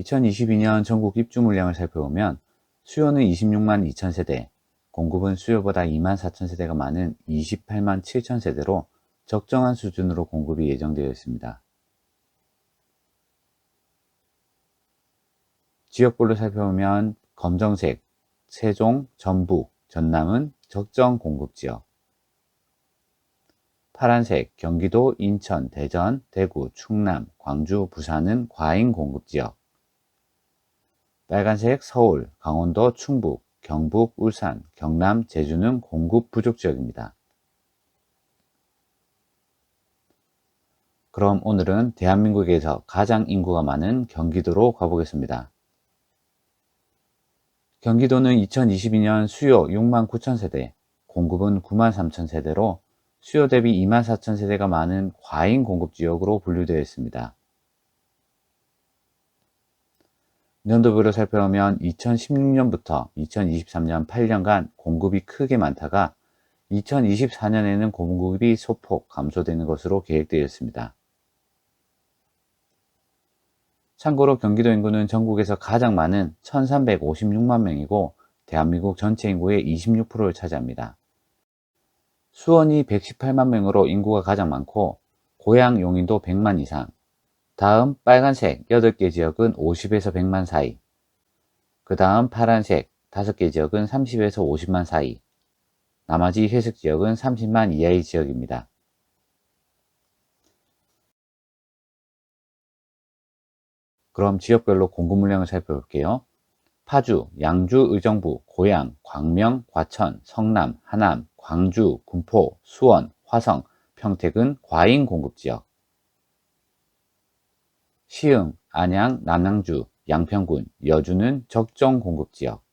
2022년 전국 입주 물량을 살펴보면 수요는 26만 2천 세대, 공급은 수요보다 2만 4천 세대가 많은 28만 7천 세대로 적정한 수준으로 공급이 예정되어 있습니다. 지역별로 살펴보면 검정색, 세종, 전북, 전남은 적정 공급 지역, 파란색, 경기도, 인천, 대전, 대구, 충남, 광주, 부산은 과잉 공급 지역, 빨간색, 서울, 강원도, 충북, 경북, 울산, 경남, 제주는 공급 부족 지역입니다. 그럼 오늘은 대한민국에서 가장 인구가 많은 경기도로 가보겠습니다. 경기도는 2022년 수요 6만 9천 세대, 공급은 9만 3천 세대로 수요 대비 2만 4천 세대가 많은 과잉 공급 지역으로 분류되어 있습니다. 년도별로 살펴보면 2016년부터 2023년 8년간 공급이 크게 많다가 2024년에는 공급이 소폭 감소되는 것으로 계획되어 있습니다. 참고로 경기도 인구는 전국에서 가장 많은 1356만 명이고 대한민국 전체 인구의 26%를 차지합니다. 수원이 118만 명으로 인구가 가장 많고 고양 용인도 100만 이상 다음 빨간색 8개 지역은 50에서 100만 사이 그 다음 파란색 5개 지역은 30에서 50만 사이 나머지 회색 지역은 30만 이하의 지역입니다. 그럼 지역별로 공급 물량을 살펴볼게요. 파주, 양주, 의정부, 고양, 광명, 과천, 성남, 하남, 광주, 군포, 수원, 화성, 평택은 과잉 공급 지역. 시흥, 안양, 남양주, 양평군, 여주는 적정 공급 지역.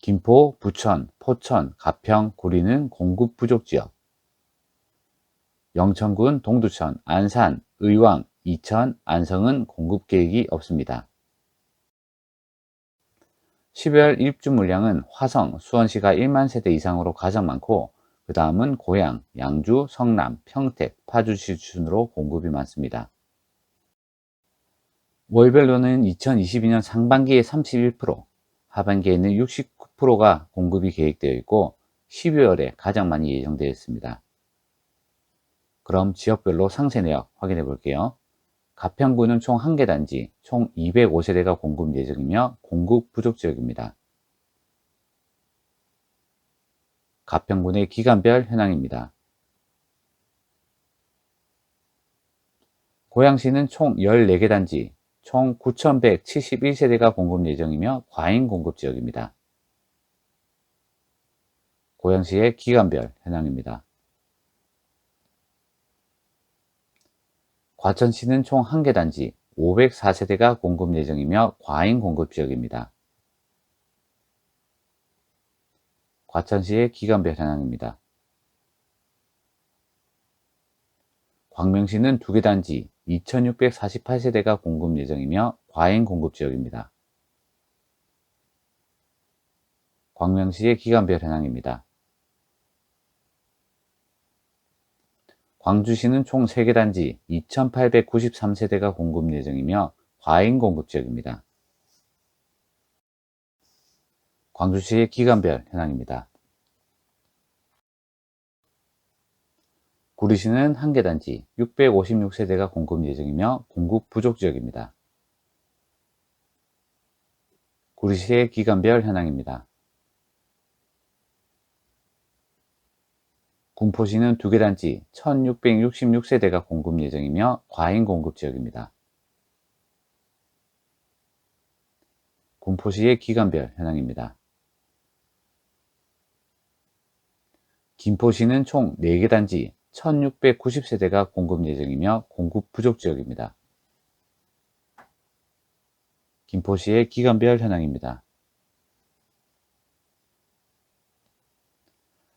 김포, 부천, 포천, 가평, 구리는 공급 부족 지역. 영천군, 동두천, 안산, 의왕, 이천, 안성은 공급 계획이 없습니다. 12월 입주 물량은 화성, 수원시가 1만 세대 이상으로 가장 많고 그 다음은 고양, 양주, 성남, 평택, 파주시 순으로 공급이 많습니다. 월별로는 2022년 상반기에 31%, 하반기에는 69%가 공급이 계획되어 있고 12월에 가장 많이 예정되어 있습니다. 그럼 지역별로 상세 내역 확인해 볼게요. 가평구는 총 1개 단지, 총 205세대가 공급 예정이며 공급 부족 지역입니다. 가평군의 기간별 현황입니다. 고양시는 총 14개 단지, 총 9,171세대가 공급 예정이며 과잉 공급 지역입니다. 고양시의 기간별 현황입니다. 과천시는 총 1개 단지 504세대가 공급 예정이며 과잉 공급 지역입니다. 과천시의 기간별 현황입니다. 광명시는 2개 단지 2648세대가 공급 예정이며 과잉 공급 지역입니다. 광명시의 기간별 현황입니다. 광주시는 총 3개 단지 2893세대가 공급 예정이며 과잉 공급 지역입니다. 광주시의 기간별 현황입니다. 구리시는 1개 단지 656세대가 공급 예정이며 공급 부족 지역입니다. 구리시의 기간별 현황입니다. 군포시는 두 개 단지 1666세대가 공급 예정이며 과잉 공급 지역입니다. 군포시의 기간별 현황입니다. 김포시는 총 4개 단지 1690세대가 공급 예정이며 공급 부족 지역입니다. 김포시의 기간별 현황입니다.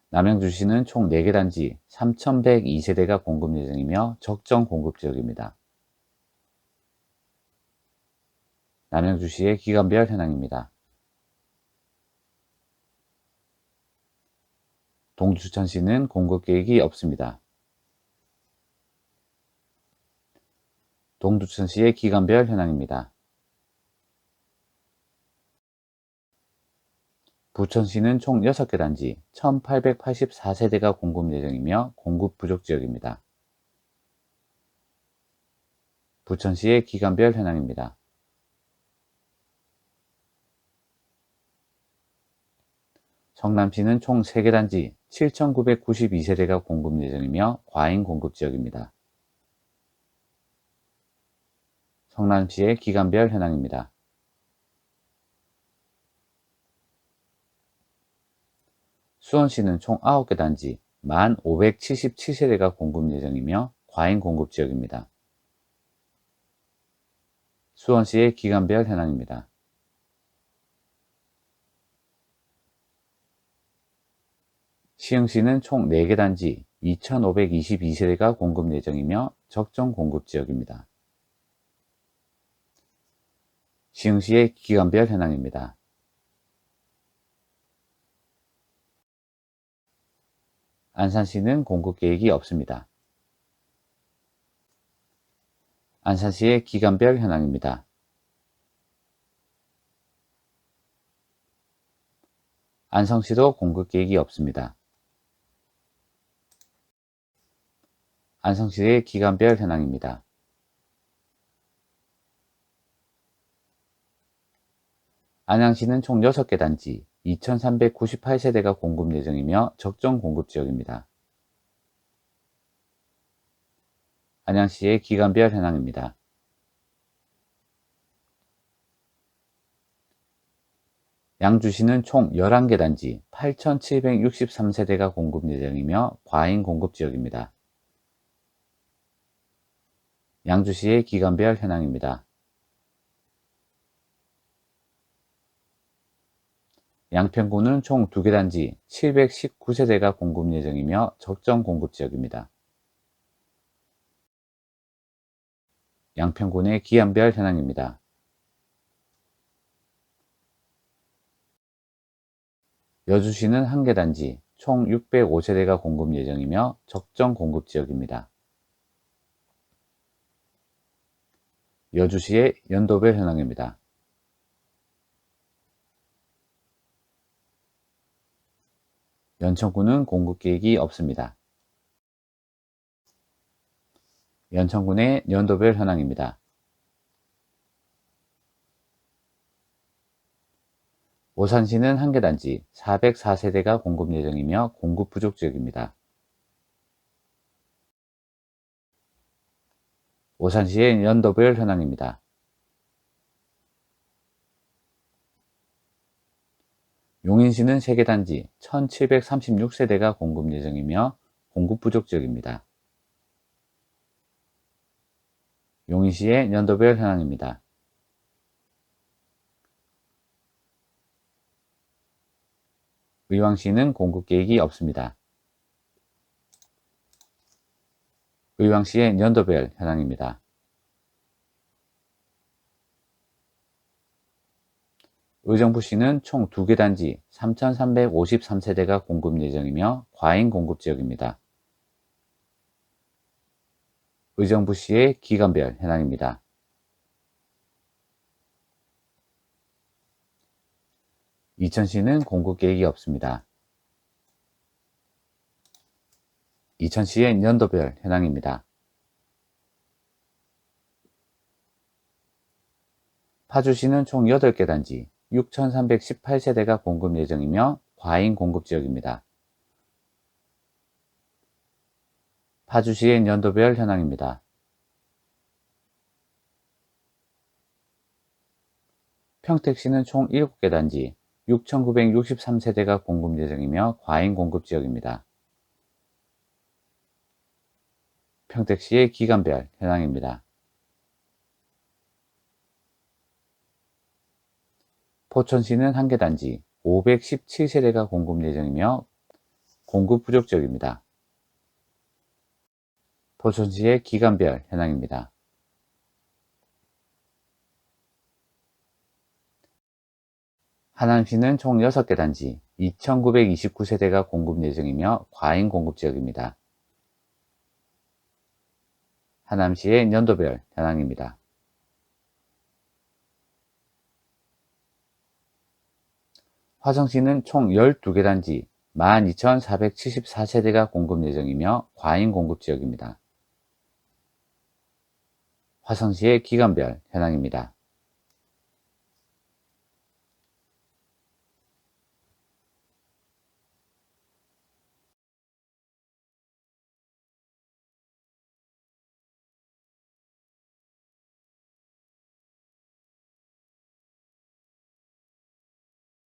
남양주시는 총 4개 단지 3102세대가 공급 예정이며 적정 공급 지역입니다. 남양주시의 기간별 현황입니다. 동주천시는 공급 계획이 없습니다. 동두천시의 기간별 현황입니다. 부천시는 총 6개 단지 1884세대가 공급 예정이며 공급 부족 지역입니다. 부천시의 기간별 현황입니다. 성남시는 총 3개 단지 7,992세대가 공급 예정이며 과잉 공급 지역입니다. 성남시의 기간별 현황입니다. 수원시는 총 9개 단지 1,577세대가 공급 예정이며 과잉 공급 지역입니다. 수원시의 기간별 현황입니다. 시흥시는 총 4개 단지 2,522세대가 공급 예정이며 적정 공급 지역입니다. 시흥시의 기간별 현황입니다. 안산시는 공급 계획이 없습니다. 안산시의 기간별 현황입니다. 안성시도 공급 계획이 없습니다. 안성시의 기간별 현황입니다. 안양시는 총 6개 단지 2398세대가 공급 예정이며 적정 공급 지역입니다. 안양시의 기간별 현황입니다. 양주시는 총 11개 단지 8763세대가 공급 예정이며 과잉 공급 지역입니다. 양주시의 기간별 현황입니다. 양평구는 총 2개 단지 719세대가 공급 예정이며 적정 공급 지역입니다. 양평군의 기한별 현황입니다. 여주시는 1개 단지 총 605세대가 공급 예정이며 적정 공급 지역입니다. 여주시의 연도별 현황입니다. 연천군은 공급 계획이 없습니다. 연천군의 연도별 현황입니다. 오산시는 한개 단지 404세대가 공급 예정이며 공급 부족 지역입니다. 오산시의 연도별 현황입니다. 용인시는 3개 단지 1736세대가 공급 예정이며 공급 부족 지역입니다. 용인시의 연도별 현황입니다. 의왕시는 공급 계획이 없습니다. 의왕시의 연도별 현황입니다. 의정부시는 총 2개 단지 3,353세대가 공급 예정이며 과잉 공급 지역입니다. 의정부시의 기간별 현황입니다. 이천시는 공급 계획이 없습니다. 이천시의 연도별 현황입니다. 파주시는 총 8개 단지 6,318세대가 공급 예정이며 과잉 공급 지역입니다. 파주시의 연도별 현황입니다. 평택시는 총 7개 단지 6,963세대가 공급 예정이며 과잉 공급 지역입니다. 평택시의 기간별 현황입니다. 포천시는 한 개 단지 517세대가 공급 예정이며 공급 부족 지역입니다. 포천시의 기간별 현황입니다. 하남시는 총 6개 단지 2929세대가 공급 예정이며 과잉 공급 지역입니다. 하남시의 연도별 현황입니다. 화성시는 총 12개 단지 12,474세대가 공급 예정이며 과잉 공급 지역입니다. 화성시의 기간별 현황입니다.